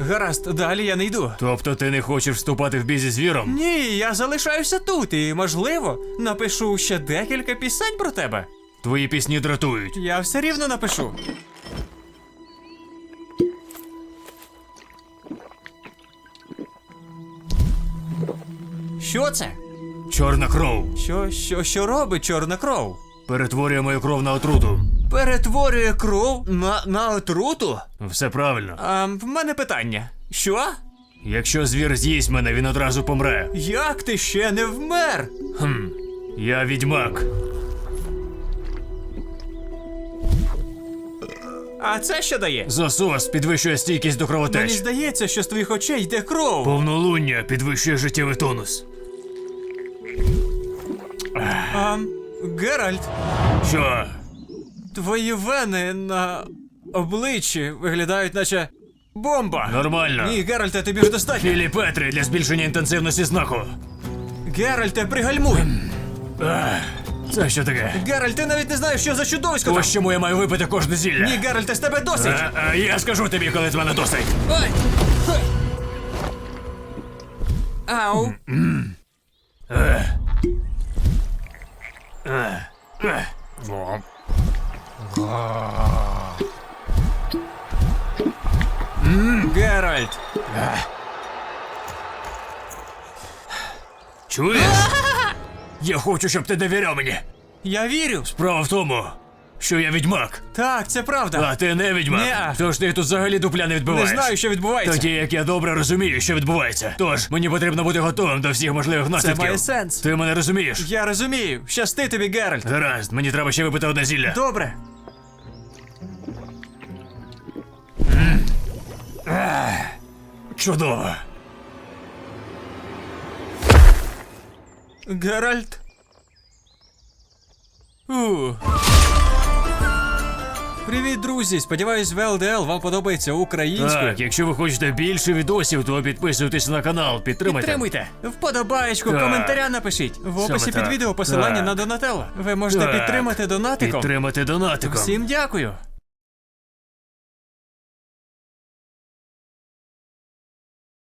гаразд, далі я не йду. Тобто ти не хочеш вступати в бій зі звіром? Ні, я залишаюся тут і, можливо, напишу ще декілька пісень про тебе. Твої пісні дратують. Я все рівно напишу. Що це? Чорна кров Що, що, що робить чорна кров? перетворює мою кров на отруту. Перетворює кров на, на отруту? Все правильно. А, в мене питання. Що? Якщо звір з'їсть мене, він одразу помре. Як ти ще не вмер? Хм. Я відьмак. А це що дає? Засос підвищує стійкість до Мені здається, що з твоїх очей йде кров. Повнолуння підвищує життєвий тонус. А, Геральт, Що? Твої вени на обличчі виглядають, наче бомба. Нормально. Ні, Геральте, тобі ж достатньо. Філі Петри для збільшення інтенсивності знаку. Геральте, пригальмуй. Ах, Це що таке? Геральт, ти навіть не знаєш, що за чудовисько. там. Ось чому я маю випити кожне зілля. Ні, Геральте, з тебе досить. А, а, я скажу тобі, коли з мене досить. Ой! Ой! Ау! Геральт! Чуєш? Я хочу, щоб ти довіряв мені. Я вірю! Справа в тому, що я відьмак, Так, це правда. а ти не відьмак. Ні-а. Тож ти тут взагалі дупля не Не відбиваєш. знаю, що відбувається. Тоді як я добре розумію, що відбувається. Тож мені потрібно бути готовим до всіх можливих Це наслідків. має сенс. Ти мене розумієш? Я розумію. Щасти тобі, Геральт. Гаразд, мені треба ще випити одне зілля. Добре. Чудово. Геральт. У. Привіт, друзі! Сподіваюсь, в ЛДЛ вам подобається українською. Так, якщо ви хочете більше відосів, то підписуйтесь на канал, підтримайте. Підтримуйте! Вподобаєчку, Так. коментаря напишіть. В описі Саме під так. відео посилання Так. на Донателло. Ви можете Так. підтримати донатиком. Підтримати донатиком. Всім дякую!